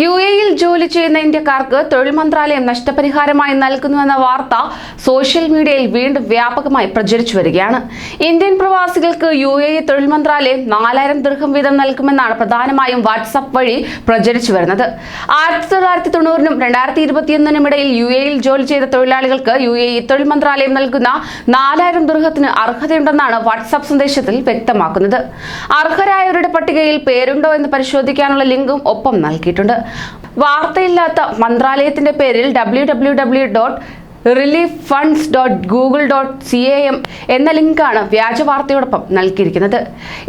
U എയിൽ ജോലി ചെയ്യുന്ന ഇന്ത്യക്കാർക്ക് തൊഴിൽ മന്ത്രാലയം നഷ്ടപരിഹാരമായി നൽകുന്നുവെന്ന വാർത്ത സോഷ്യൽ മീഡിയയിൽ വീണ്ടും വ്യാപകമായി പ്രചരിച്ചു വരികയാണ്. ഇന്ത്യൻ പ്രവാസികൾക്ക് യു എ തൊഴിൽ മന്ത്രാലയം നാലായിരം ദീർഘം വീതം നൽകുമെന്നാണ് പ്രധാനമായും വാട്സപ്പ് വഴി പ്രചരിച്ചു വരുന്നത്. ആയിരത്തി തൊള്ളായിരത്തി തൊണ്ണൂറിനും രണ്ടായിരത്തി ഇരുപത്തിയൊന്നിനും ഇടയിൽ യു എയിൽ ജോലി ചെയ്ത തൊഴിലാളികൾക്ക് യു എ തൊഴിൽ മന്ത്രാലയം നൽകുന്ന നാലായിരം ദീർഘത്തിന് അർഹതയുണ്ടെന്നാണ് വാട്സപ്പ് സന്ദേശത്തിൽ വ്യക്തമാക്കുന്നത്. അർഹരായവരുടെ പട്ടികയിൽ പേരുണ്ടോ എന്ന് പരിശോധിക്കാനുള്ള ലിങ്കും ഒപ്പം നൽകിയിട്ടുണ്ട്. വാർത്തയില്ലാത്ത മന്ത്രാലയത്തിന്റെ പേരിൽ W W W dot relief funds dot Google dot C A M എന്ന ലിങ്കാണ് വ്യാജ വാർത്തയോടൊപ്പം നൽകിയിരിക്കുന്നത്.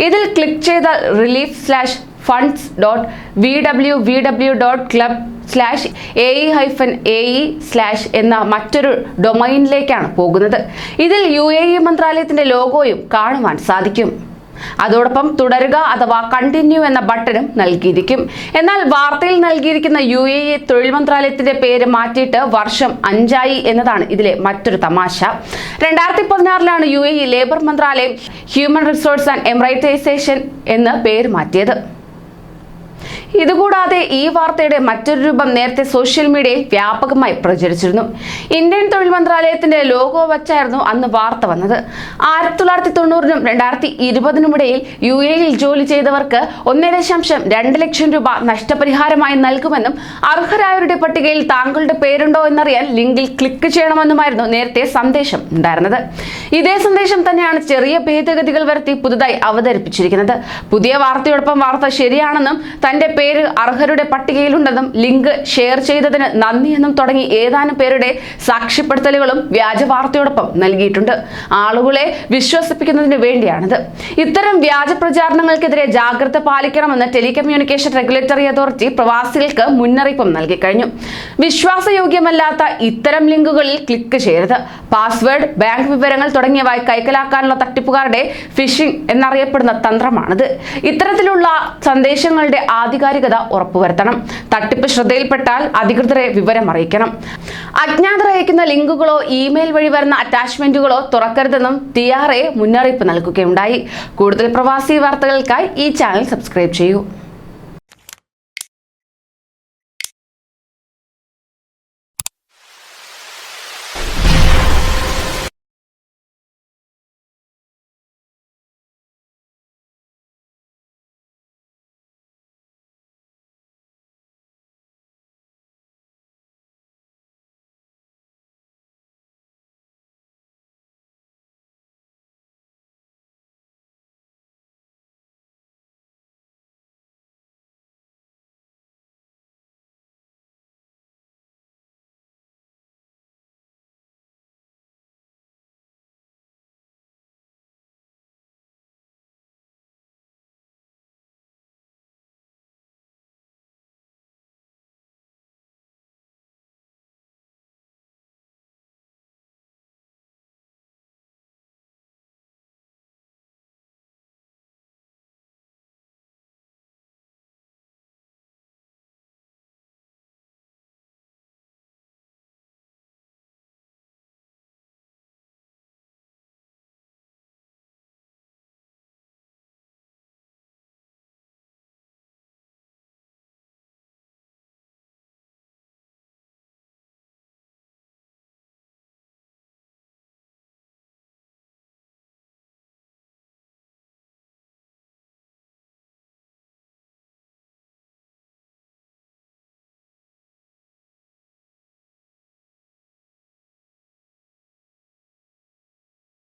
ഇതിൽ ക്ലിക്ക് ചെയ്താൽ relief slash funds dot V W V W dot club slash A E hyphen A E slash എന്ന മറ്റൊരു ഡൊമൈനിലേക്കാണ് പോകുന്നത്. ഇതിൽ യു എ ഇ മന്ത്രാലയത്തിന്റെ ലോഗോയും കാണുവാൻ സാധിക്കും. അതോടൊപ്പം തുടരുക അഥവാ കണ്ടിന്യൂ എന്ന ബട്ടണും നൽകിയിരിക്കും. എന്നാൽ വാർത്തയിൽ നൽകിയിരിക്കുന്ന യു എ എ തൊഴിൽ മന്ത്രാലയത്തിന്റെ പേര് മാറ്റിയിട്ട് വർഷം അഞ്ചായി എന്നതാണ് ഇതിലെ മറ്റൊരു തമാശ. രണ്ടായിരത്തി പതിനാറിലാണ് യു എ ഇ ലേബർ മന്ത്രാലയം ഹ്യൂമൻ റിസോഴ്സ് ആൻഡ് എംറൈറ്റൈസേഷൻ എന്ന് പേര് മാറ്റിയത്. ഇതുകൂടാതെ ഈ വാർത്തയുടെ മറ്റൊരു രൂപം നേരത്തെ സോഷ്യൽ മീഡിയയിൽ വ്യാപകമായി പ്രചരിച്ചിരുന്നു. ഇന്ത്യൻ തൊഴിൽ മന്ത്രാലയത്തിന്റെ ലോഗോ വച്ചായിരുന്നു അന്ന് വാർത്ത വന്നത്. ആയിരത്തി തൊള്ളായിരത്തി തൊണ്ണൂറിനും രണ്ടായിരത്തി ഇരുപതിനും ഇടയിൽ യു എയിൽ ജോലി ചെയ്തവർക്ക് ഒന്നേ ദശാംശം രണ്ട് ലക്ഷം രൂപ നഷ്ടപരിഹാരമായി നൽകുമെന്നും അർഹരായവരുടെ പട്ടികയിൽ താങ്കളുടെ പേരുണ്ടോ എന്നറിയാൻ ലിങ്കിൽ ക്ലിക്ക് ചെയ്യണമെന്നുമായിരുന്നു നേരത്തെ സന്ദേശം ഉണ്ടായിരുന്നത്. ഇതേ സന്ദേശം തന്നെയാണ് ചെറിയ ഭേദഗതികൾ വരുത്തി പുതുതായി അവതരിപ്പിച്ചിരിക്കുന്നത്. പുതിയ വാർത്തയോടൊപ്പം വാർത്ത ശരിയാണെന്നും തന്റെ പേര് അർഹരുടെ പട്ടികയിലുണ്ടെന്നും ലിങ്ക് ഷെയർ ചെയ്തതിന് നന്ദിയെന്നും തുടങ്ങി ഏതാനും പേരുടെ സാക്ഷ്യപ്പെടുത്തലുകളും വ്യാജ വാർത്തയോടൊപ്പം നൽകിയിട്ടുണ്ട്. ആളുകളെ വിശ്വസിപ്പിക്കുന്നതിന് വേണ്ടിയാണിത്. ഇത്തരം വ്യാജ പ്രചാരണങ്ങൾക്കെതിരെ ജാഗ്രത പാലിക്കണമെന്ന് ടെലികമ്മ്യൂണിക്കേഷൻ റെഗുലേറ്ററി അതോറിറ്റി പ്രവാസികൾക്ക് മുന്നറിയിപ്പും നൽകി കഴിഞ്ഞു വിശ്വാസയോഗ്യമല്ലാത്ത ഇത്തരം ലിങ്കുകളിൽ ക്ലിക്ക് ചെയ്യരുത്. പാസ്വേഡ് ബാങ്ക് വിവരങ്ങൾ തുടങ്ങിയവ കൈക്കലാക്കാനുള്ള തട്ടിപ്പുകാരുടെ ഫിഷിംഗ് എന്നറിയപ്പെടുന്ന തന്ത്രമാണിത്. ഇത്തരത്തിലുള്ള സന്ദേശങ്ങളുടെ ആധികാരികത ഉറപ്പുവരുത്തണം. തട്ടിപ്പ് ശ്രദ്ധയിൽപ്പെട്ടാൽ അധികൃതരെ വിവരം അറിയിക്കണം അജ്ഞാതർ അയക്കുന്ന ലിങ്കുകളോ ഇമെയിൽ വഴി വരുന്ന അറ്റാച്ച്മെന്റുകളോ തുറക്കരുതെന്നും ടി ആർ എ മുന്നറിയിപ്പ് നൽകുകയുണ്ടായി. കൂടുതൽ പ്രവാസി വാർത്തകൾക്കായി ഈ ചാനൽ സബ്സ്ക്രൈബ് ചെയ്യൂ.